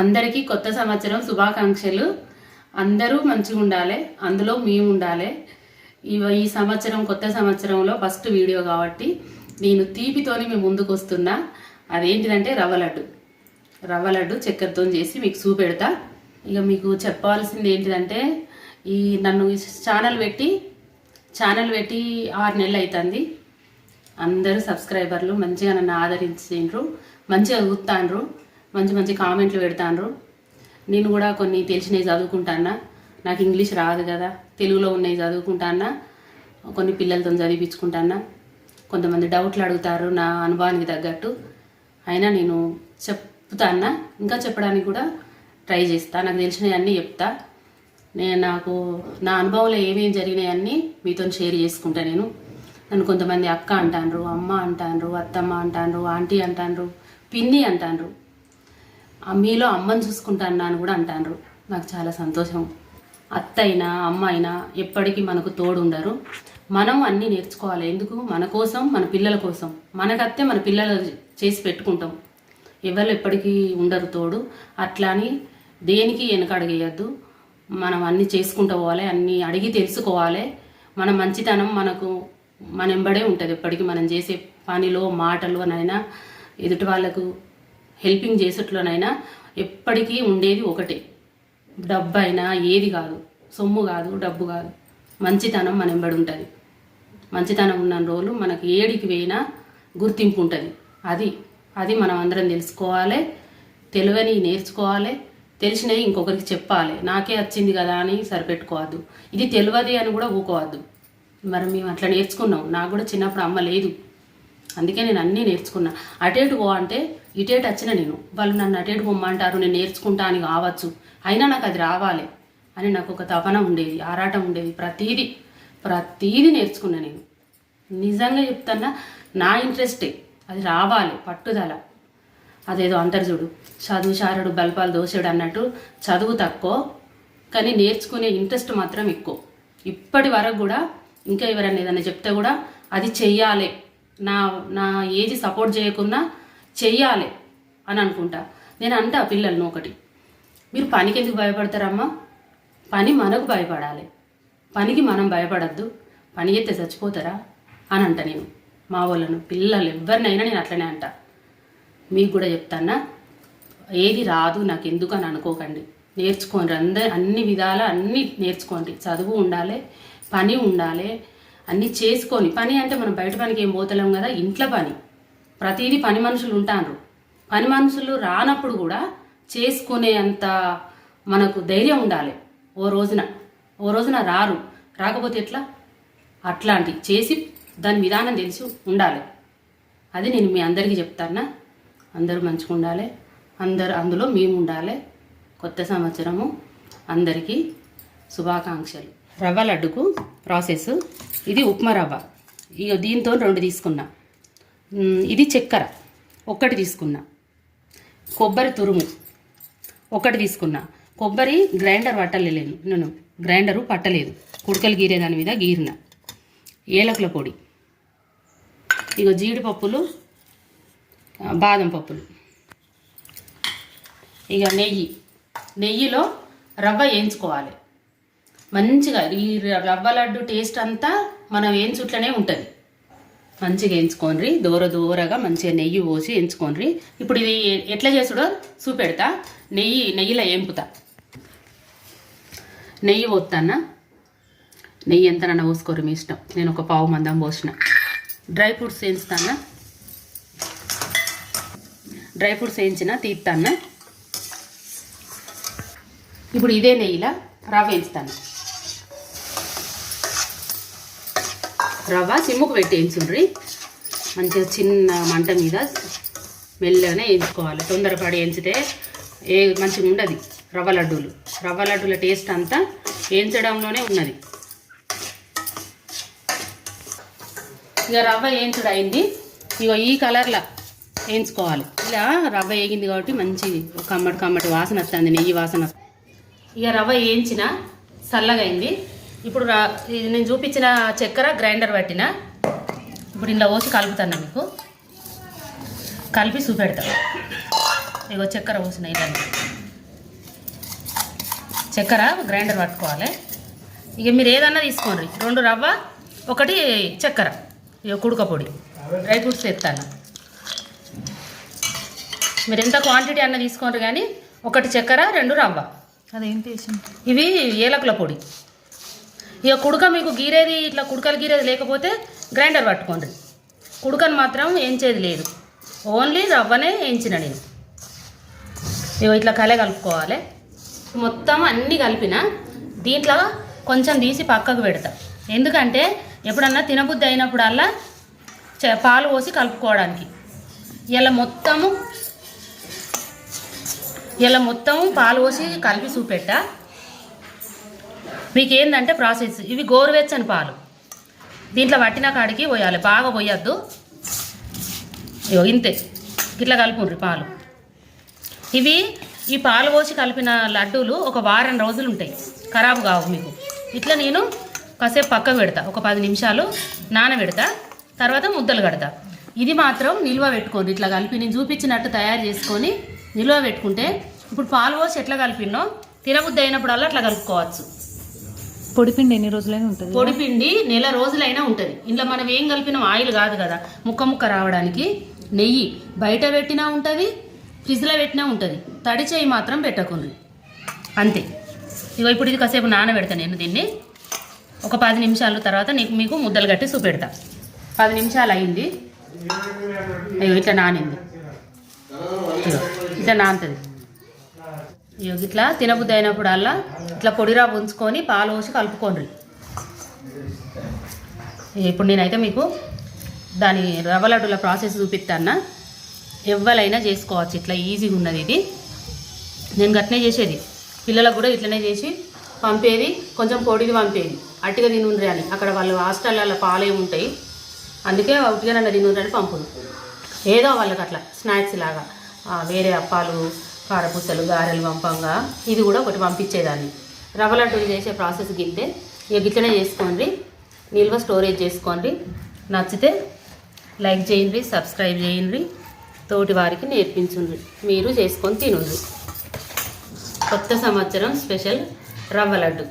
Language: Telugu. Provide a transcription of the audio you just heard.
అందరికీ కొత్త సంవత్సరం శుభాకాంక్షలు. అందరూ మంచిగా ఉండాలి అందులో మేము ఉండాలి. ఈ ఈ సంవత్సరం కొత్త సంవత్సరంలో ఫస్ట్ వీడియో కాబట్టి నేను తీపితోని మీ ముందుకు వస్తున్నా. అదేంటిదంటే రవ్వ లడ్డు. రవ్వ లడ్డు చక్కెరతో చేసి మీకు చూపెడతా. ఇక మీకు చెప్పాల్సింది ఏంటిదంటే ఈ నన్ను ఛానల్ పెట్టి ఛానల్ పెట్టి ఆరు నెలలు అవుతుంది అందరూ సబ్స్క్రైబర్లు మంచిగా నన్ను ఆదరించిండ్రు మంచిగా చూస్తాండ్రు. మంచి మంచి కామెంట్లు పెడతాండ్రు. నేను కూడా కొన్ని తెలిసినవి చదువుకుంటానా నాకు ఇంగ్లీష్ రాదు కదా తెలుగులో ఉన్నవి చదువుకుంటానా కొన్ని పిల్లలతో చదివించుకుంటానా కొంతమంది డౌట్లు అడుగుతారు నా అనుభవానికి తగ్గట్టు. అయినా నేను చెప్తానా ఇంకా చెప్పడానికి కూడా ట్రై చేస్తా. నాకు తెలిసినవి అన్నీ చెప్తా. నేను నాకు నా అనుభవంలో ఏమేమి జరిగినాయన్నీ మీతో షేర్ చేసుకుంటా నేను. నన్ను కొంతమంది అక్క అంటాండ్రు అమ్మ అంటాండ్రు అత్తమ్మ అంటాండ్రు ఆంటీ అంటాండ్రు పిన్ని అంటాండ్రు. మీలో అమ్మని చూసుకుంటాను అని కూడా అంటాండ్రు. నాకు చాలా సంతోషం. అత్త అయినా అమ్మ అయినా ఎప్పటికీ మనకు తోడు ఉండరు మనం అన్నీ నేర్చుకోవాలి. ఎందుకు? మన కోసం మన పిల్లల కోసం. మనకత్తే మన పిల్లలు చేసి పెట్టుకుంటాం. ఎవరు ఎప్పటికీ ఉండరు తోడు. అట్లా అని దేనికి వెనకడగేయద్దు. మనం అన్నీ చేసుకుంటూ పోవాలి. అన్నీ అడిగి తెలుసుకోవాలి. మన మంచితనం మనకు మన ఎంబడే ఉంటుంది. ఎప్పటికీ మనం చేసే పనిలో మాటలోనైనా ఎదుటి వాళ్ళకు హెల్పింగ్ చేసేట్లోనైనా ఎప్పటికీ ఉండేది ఒకటే. డబ్బు అయినా ఏది కాదు. సొమ్ము కాదు డబ్బు కాదు. మంచితనం మన ఎంబడి ఉంటుంది. మంచితనం ఉన్న రోజులు మనకి ఏడికి పోయినా గుర్తింపు ఉంటుంది. అది అది మనం అందరం తెలుసుకోవాలి. తెలివని నేర్చుకోవాలి. తెలిసినవి ఇంకొకరికి చెప్పాలి. నాకే వచ్చింది కదా అని సరిపెట్టుకోవద్దు. ఇది తెలియదు అని కూడా ఊకోవద్దు. మరి మేము అట్లా నేర్చుకున్నాం. నాకు కూడా చిన్నప్పుడు అమ్మ లేదు. అందుకే నేను అన్నీ నేర్చుకున్నా. అటేటు పో అంటే ఇటేటు వచ్చిన నేను. వాళ్ళు నన్ను అటేటు పొమ్మంటారు నేను నేర్చుకుంటా అని కావచ్చు. అయినా నాకు అది రావాలి అని నాకు ఒక తపన ఉండేది ఆరాటం ఉండేది. ప్రతీది ప్రతీది నేర్చుకున్నా నేను. నిజంగా చెప్తాన్నా నా ఇంట్రెస్టే. అది రావాలి పట్టుదల. అదేదో అంటారు చూడు చదువు చారుడు బల్పాలు దోసేడు అన్నట్టు చదువు తక్కువ కానీ నేర్చుకునే ఇంట్రెస్ట్ మాత్రం ఎక్కువ. ఇప్పటి వరకు కూడా ఇంకా ఎవరైనా ఏదైనా చెప్తే కూడా అది చెయ్యాలి. నా నా ఏజ్ సపోర్ట్ చేయకున్నా చెయ్యాలి అని అనుకుంటా. నేను అంటా పిల్లలను ఒకటి మీరు పనికి ఎందుకు భయపడతారమ్మా? పని మనకు భయపడాలి. పనికి మనం భయపడద్దు. పని చేస్తే చచ్చిపోతారా? అని అంట నేను. మా వాళ్ళను పిల్లలు ఎవరినైనా నేను అట్లనే అంట. మీకు కూడా చెప్తానా ఏది రాదు నాకు ఎందుకు అని అనుకోకండి. నేర్చుకోండి అందరి అన్ని విధాల అన్నీ నేర్చుకోండి. చదువు ఉండాలి పని ఉండాలి అన్నీ చేసుకొని పని అంటే మనం బయట పనికి ఏం పోతలేం కదా ఇంట్లో పని. ప్రతిదీ పని మనుషులు ఉంటారు పని మనుషులు రానప్పుడు కూడా చేసుకునే అంత మనకు ధైర్యం ఉండాలి. ఓ రోజున ఓ రోజున రారు. రాకపోతే ఎట్లా? అట్లాంటి చేసి దాని విధానం తెలిసి ఉండాలి. అది నేను మీ అందరికీ చెప్తానా అందరూ మంచిగా ఉండాలి. అందరు అందులో మేము ఉండాలి. కొత్త సంవత్సరము అందరికీ శుభాకాంక్షలు. రవ్వ లడ్డుకు ప్రాసెస్. ఇది ఉప్మా రవ్వ. ఇక దీంతో రెండు తీసుకున్నా. ఇది చక్కెర. ఒక్కటి తీసుకున్నా. కొబ్బరి తురుము. ఒకటి తీసుకున్నా. కొబ్బరి గ్రైండర్ పట్టలేదు నేను. గ్రైండరు పట్టలేదు. కుడకలు గీరే దాని మీద గీరిన. ఏలకుల పొడి. ఇక జీడిపప్పులు బాదం పప్పులు. ఇక నెయ్యి. నెయ్యిలో రవ్వ వేయించుకోవాలి. మంచిగా ఈ రవ్వ లడ్డు టేస్ట్ అంతా మనం వేయించుట్లనే ఉంటుంది. మంచిగా వేయించుకోండి దూర దూరగా మంచిగా నెయ్యి పోసి వేయించుకోండి ఇప్పుడు ఇది ఎట్లా చేసుడో చూపెడతా. నెయ్యి నెయ్యిలో వేంపుతా నెయ్యి పోతానా నెయ్యి ఎంతనన్నా పోసుకోరు మీ ఇష్టం. నేను ఒక పావు మందం పోసిన. డ్రై ఫ్రూట్స్ వేయించుతానా డ్రై ఫ్రూట్స్ వేయించిన తీస్తానా ఇప్పుడు ఇదే నెయ్యిలా రవ్వ వేయిస్తాను రవ్వ సిమ్ముకు పెట్టేయించుండ్రి మంచిగా చిన్న మంట మీద మెల్లగానే వేయించుకోవాలి. తొందరపడి వేయించితే ఏ మంచిగా ఉండదు రవ్వ లడ్డూలు. రవ్వ లడ్డూల టేస్ట్ అంతా వేయించడంలోనే ఉన్నది. ఇక రవ్వ వేయించడం అయింది. ఇక ఈ కలర్లో వేయించుకోవాలి. ఇలా రవ్వ వేగింది కాబట్టి మంచి కమ్మటి కమ్మటి వాసన వస్తుంది నెయ్యి వాసన ఇక రవ్వ వేయించిన చల్లగా అయింది. ఇప్పుడు రా ఇది నేను చూపించిన చక్కెర గ్రైండర్ పట్టిన? ఇప్పుడు ఇంట్లో పోసి కలుపుతాను మీకు? కలిపి చూపెడతా. ఇగో చక్కెర పోసిన ఇదండి చక్కెర గ్రైండర్ పట్టుకోవాలి. ఇక మీరు ఏదన్నా తీసుకోండి. రెండు రవ్వ ఒకటి చక్కెర. ఇక కుడుక పొడి. డ్రై ఫ్రూట్స్ ఎత్తాను మీరు ఎంత క్వాంటిటీ అన్న తీసుకోండి కానీ ఒకటి చక్కెర రెండు రవ్వ. అదేంటి ఇవి ఏలకుల పొడి. ఇక కుడక మీకు గీరేది ఇట్లా కుడకలు గీరేది లేకపోతే గ్రైండర్ పట్టుకోండి. కుడకను మాత్రం వేయించేది లేదు. ఓన్లీ రవ్వనే ఎంచిన నేను. ఇగో ఇట్లా కలే కలుపుకోవాలి. మొత్తం అన్నీ కలిపిన దీంట్లో కొంచెం తీసి పక్కకు పెడతా. ఎందుకంటే ఎప్పుడన్నా తినబుద్ధి అయినప్పుడల్లా చ- పాలు పోసి కలుపుకోవడానికి. ఇలా మొత్తము ఇలా మొత్తం పాలు పోసి కలిపి చూపెట్టా. మీకు ఏంటంటే ప్రాసెస్? ఇవి గోరువెచ్చని పాలు. దీంట్లో పట్టిన కాడికి పోయాలి. బాగా పోయొద్దు. ఇగో ఇంతే. ఇట్లా కలుపుండ్రి పాలు. ఇవి ఈ పాలు పోసి కలిపిన లడ్డూలు ఒక వారం రోజులు ఉంటాయి ఖరాబు కావు మీకు. ఇట్లా నేను కాసేపు పక్కకు పెడతా. ఒక పది నిమిషాలు నానబెడతా. తర్వాత ముద్దలు కడతా. ఇది మాత్రం నిల్వ పెట్టుకోండి. ఇట్లా కలిపి నేను చూపించినట్టు తయారు చేసుకొని నిల్వ పెట్టుకుంటే ఇప్పుడు పాలు పోసి ఎట్లా కలిపినో తినబుద్ధి అయినప్పుడల్లా అట్లా కలుపుకోవచ్చు. పొడిపిండి ఎన్ని రోజులైనా ఉంటుంది పొడిపిండి నెల రోజులైనా ఉంటుంది. ఇంట్లో మనం ఏం కలిపినాం ఆయిల్ కాదు కదా. ముక్క ముక్క రావడానికి నెయ్యి బయట పెట్టినా ఉంటుంది ఫ్రిడ్జ్లో పెట్టినా ఉంటుంది. తడి చేయి మాత్రం పెట్టకుండా అంతే. ఇగో ఇప్పుడు ఇది కాసేపు నానబెడతా నేను దీన్ని. ఒక పది నిమిషాల తర్వాత నీకు మీకు ముద్దలు కట్టి చూపెడతా. పది నిమిషాలు అయింది. అయ్యో ఇట్లా నానింది. ఇట్లా నానుతుంది. ఇట్లా తినబుద్ధి అయినప్పుడల్లా ఇట్లా పొడిరా ఉంచుకొని పాలు పోసి కలుపుకోండి ఇప్పుడు నేనైతే మీకు దాని రవ్వ లడ్డుల ప్రాసెస్ చూపిస్తాను ఎవ్వలైనా చేసుకోవచ్చు ఇట్లా ఈజీగా ఉన్నది ఇది. నేను గట్నే చేసేది. పిల్లలకు కూడా ఇట్లనే చేసి పంపేది కొంచెం పొడిది పంపేది. అట్టిగా తినుండ్రి అని. అక్కడ వాళ్ళు హాస్టల్లో పాలే ఉంటాయి. అందుకే ఉట్టిగా నన్ను తినుండ్రని అని పంపుడు. ఏదో వాళ్ళకి అట్లా స్నాక్స్ లాగా. వేరే అప్పాలు కారపూసలు గారెలు పంపంగా. ఇది కూడా ఒకటి పంపించేదాన్ని. రవ్వ లడ్డూలు చేసే ప్రాసెస్ గిట్టే. ఇక గిట్లనే చేసుకోండి. నిల్వ స్టోరేజ్ చేసుకోండి. నచ్చితే లైక్ చేయండి సబ్స్క్రైబ్ చేయండి. తోటి వారికి నేర్పించండి మీరు చేసుకొని తినండి కొత్త సంవత్సరం స్పెషల్ రవ్వ లడ్డు.